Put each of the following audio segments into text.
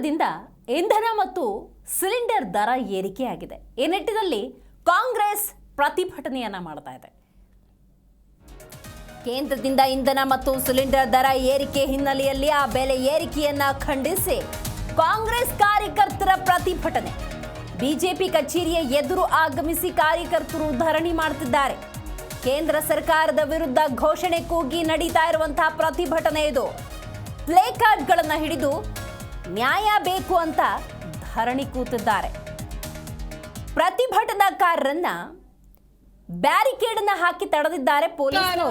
ಕೇಂದ್ರದಿಂದ ಇಂಧನ ಮತ್ತು ಸಿಲಿಂಡರ್ ದರ ಏರಿಕೆಯಾಗಿದೆ. ಈ ನಿಟ್ಟಿನಲ್ಲಿ ಕಾಂಗ್ರೆಸ್ ಪ್ರತಿಭಟನೆಯನ್ನ ಮಾಡ್ತಾ ಇದೆ. ಕೇಂದ್ರದಿಂದ ಇಂಧನ ಮತ್ತು ಸಿಲಿಂಡರ್ ದರ ಏರಿಕೆ ಹಿನ್ನೆಲೆಯಲ್ಲಿ ಆ ಬೆಲೆ ಏರಿಕೆಯನ್ನ ಖಂಡಿಸಿ ಕಾಂಗ್ರೆಸ್ ಕಾರ್ಯಕರ್ತರ ಪ್ರತಿಭಟನೆ. ಬಿಜೆಪಿ ಕಚೇರಿಯ ಎದುರು ಆಗಮಿಸಿ ಕಾರ್ಯಕರ್ತರು ಧರಣಿ ಮಾಡುತ್ತಿದ್ದಾರೆ ಕೇಂದ್ರ ಸರ್ಕಾರದ ವಿರುದ್ಧ ಘೋಷಣೆ ಕೂಗಿ ನಡೀತಾ ಇರುವಂತಹ ಪ್ರತಿಭಟನೆ ಇದು. ಪ್ಲೇ ಕಾರ್ಡ್ಗಳನ್ನು ಹಿಡಿದು ನ್ಯಾಯ ಬೇಕು ಅಂತ ಧರಣಿ ಕೂತಿದ್ದಾರೆ. ಪ್ರತಿಭಟನಾಕಾರರನ್ನ ಬ್ಯಾರಿಕೇಡನ್ನ ಹಾಕಿ ತಡೆದಿದ್ದಾರೆ ಪೊಲೀಸರು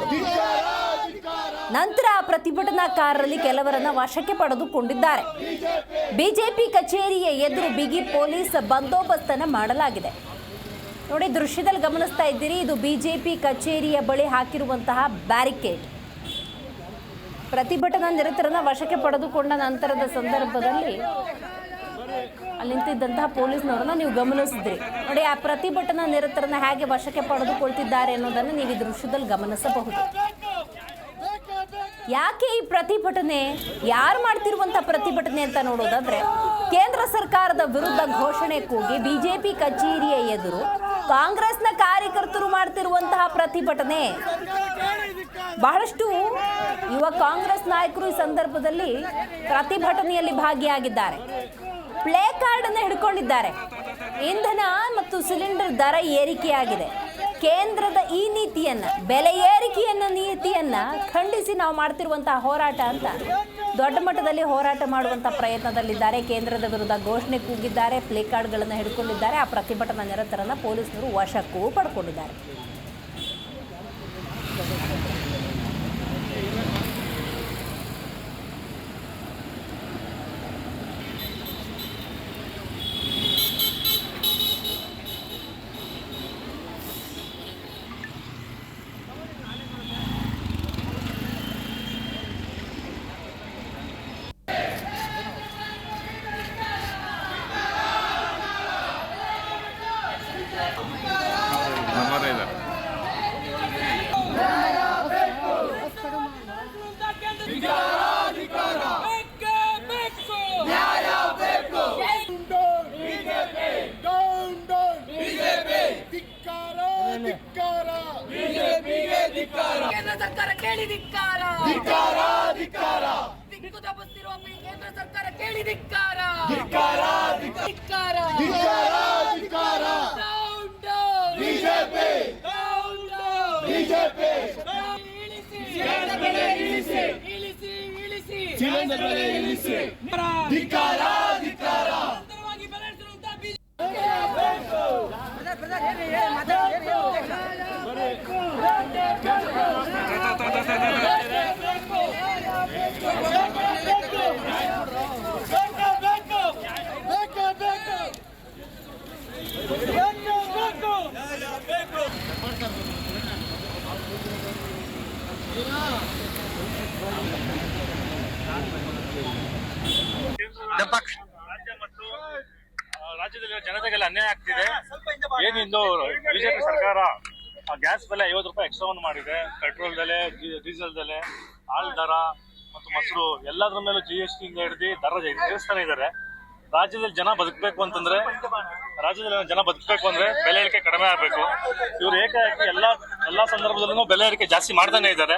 ನಂತರ ಪ್ರತಿಭಟನಾಕಾರರಲ್ಲಿ ಕೆಲವರನ್ನ ವಶಕ್ಕೆ ಪಡೆದುಕೊಂಡಿದ್ದಾರೆ. ಬಿಜೆಪಿ ಕಚೇರಿಯ ಎದುರು ಬಿಗಿ ಪೊಲೀಸ್ ಬಂದೋಬಸ್ತನ್ನು ಮಾಡಲಾಗಿದೆ. ನೋಡಿ, ದೃಶ್ಯದಲ್ಲಿ ಗಮನಿಸ್ತಾ ಇದ್ದೀರಿ, ಇದು ಬಿಜೆಪಿ ಕಚೇರಿಯ ಬಳಿ ಹಾಕಿರುವಂತಹ ಬ್ಯಾರಿಕೇಡ್. ಪ್ರತಿಭಟನಾ ನಿರತರನ್ನ ವಶಕ್ಕೆ ಪಡೆದುಕೊಂಡ ನಂತರದ ಸಂದರ್ಭದಲ್ಲಿ ಅಲ್ಲಿ ನಿಂತಿದ್ದಂತಹ ಪೊಲೀಸ್ನವ್ರನ್ನ ನೀವು ಗಮನಿಸಿದ್ರಿ. ನೋಡಿ, ಆ ಪ್ರತಿಭಟನಾ ನಿರತರನ್ನ ಹೇಗೆ ವಶಕ್ಕೆ ಪಡೆದುಕೊಳ್ತಿದ್ದಾರೆ ಅನ್ನೋದನ್ನು ನೀವು ಈ ದೃಶ್ಯದಲ್ಲಿ ಗಮನಿಸಬಹುದು. ಯಾಕೆ ಈ ಪ್ರತಿಭಟನೆ, ಯಾರು ಮಾಡ್ತಿರುವಂತ ಪ್ರತಿಭಟನೆ ಅಂತ ನೋಡೋದಾದ್ರೆ, ಕೇಂದ್ರ ಸರ್ಕಾರದ ವಿರುದ್ಧ ಘೋಷಣೆ ಕೂಗಿ ಬಿಜೆಪಿ ಕಚೇರಿಯ ಎದುರು ಕಾಂಗ್ರೆಸ್ನ ಕಾರ್ಯಕರ್ತರು ಮಾಡ್ತಿರುವಂತಹ ಪ್ರತಿಭಟನೆ. ಬಹಳಷ್ಟು ಯುವ ಕಾಂಗ್ರೆಸ್ ನಾಯಕರು ಈ ಸಂದರ್ಭದಲ್ಲಿ ಪ್ರತಿಭಟನೆಯಲ್ಲಿ ಭಾಗಿಯಾಗಿದ್ದಾರೆ. ಪ್ಲೇ ಕಾರ್ಡ್ ಅನ್ನು ಹಿಡ್ಕೊಂಡಿದ್ದಾರೆ. ಇಂಧನ ಮತ್ತು ಸಿಲಿಂಡರ್ ದರ ಏರಿಕೆಯಾಗಿದೆ. ಕೇಂದ್ರದ ಈ ನೀತಿಯನ್ನ, ಬೆಲೆ ಏರಿಕೆಯನ್ನ ನೀತಿಯನ್ನ ಖಂಡಿಸಿ ನಾವು ಮಾಡ್ತಿರುವಂತಹ ಹೋರಾಟ ಅಂತ ದೊಡ್ಡ ಮಟ್ಟದಲ್ಲಿ ಹೋರಾಟ ಮಾಡುವಂತ ಪ್ರಯತ್ನದಲ್ಲಿದ್ದಾರೆ. ಕೇಂದ್ರದ ವಿರುದ್ಧ ಘೋಷಣೆ ಕೂಗಿದ್ದಾರೆ, ಪ್ಲೇ ಕಾರ್ಡ್ಗಳನ್ನು ಹಿಡ್ಕೊಂಡಿದ್ದಾರೆ. ಆ ಪ್ರತಿಭಟನಾ ನಿರತರನ್ನ ಪೊಲೀಸರು ವಶಕ್ಕೂ ಪಡ್ಕೊಂಡಿದ್ದಾರೆ ನಮ್ಮದೇ ಇದೆ ಬೇಕೇ ಬೇಕು ನ್ಯಾಯ ಬೇಕು ಡೌನ್ ಡೌನ್ ಬಿಜೆಪಿ ಧಿಕ್ಕಾರ ಧಿಕ್ಕಾರ ಬಿಜೆಪಿಗೆ ಧಿಕ್ಕಾರ ಕೇಂದ್ರ ಸರ್ಕಾರ ಕೇಳಿ ಧಿಕ್ಕಾರ. ಧಿಕ್ಕಾರ ಧಿಕ್ಕಾರ. ದಿಕ್ಕು ತಪ್ಪಿಸ್ತಿರುವ ಕೇಂದ್ರ ಸರ್ಕಾರ ಕೇಳಿ ಧಿಕ್ಕಾರ. ಧಿಕ್ಕಾರ ಧಿಕ್ಕಾರ. ಧಿಕ್ಕಾರ. Down down BJP. Down down BJP. ಇಳಿಸಿ. ಇಳಿಸಿ. ಇಳಿಸಿ ಇಳಿಸಿ. ಧಿಕ್ಕಾರ ನಿರಂತರವಾಗಿ ಬೆಲೆ ಇಳಿಸಿರುವಂತ ಬಿ- ಬೇಕು ಬೇಕು ರಾಜ್ಯ ಮತ್ತು ರಾಜ್ಯದಲ್ಲಿ ಜನತೆಗೆಲ್ಲ ಅನ್ಯಾಯ ಆಗ್ತಿದೆ. ಏನಿಂದು ಬಿಜೆಪಿ ಸರ್ಕಾರ ಆ ಗ್ಯಾಸ್ ಬೆಲೆ ಐವತ್ತು ರೂಪಾಯಿ ಎಕ್ಸ್ಟ್ರಾ ಮಾಡಿದೆ. ಪೆಟ್ರೋಲ್ ಬೆಲೆ ಡೀಸೆಲ್ ಬೆಲೆ ಹಾಲ್ ದರ ಮತ್ತು ಮೊಸರು ಎಲ್ಲದರ ಮೇಲೂ ಜಿ ಎಸ್ ಟಿ ಇಂದ ಹಿಡಿದು ದರ ಏರಿಸ್ತಾನೆ ಇದ್ದಾರೆ ರಾಜ್ಯದಲ್ಲಿ ಜನ ಬದುಕಬೇಕು ಅಂತಂದ್ರೆ ರಾಜ್ಯದಲ್ಲಿ ಜನ ಬದುಕಬೇಕು ಅಂದ್ರೆ ಬೆಲೆ ಏರಿಕೆ ಕಡಿಮೆ ಆಗಬೇಕು. ಇವ್ರು ಏಕಾಏಕಿ ಎಲ್ಲಾ ಎಲ್ಲಾ ಸಂದರ್ಭದಲ್ಲೂ ಬೆಲೆ ಏರಿಕೆ ಜಾಸ್ತಿ ಮಾಡ್ತಾನೆ ಇದ್ದಾರೆ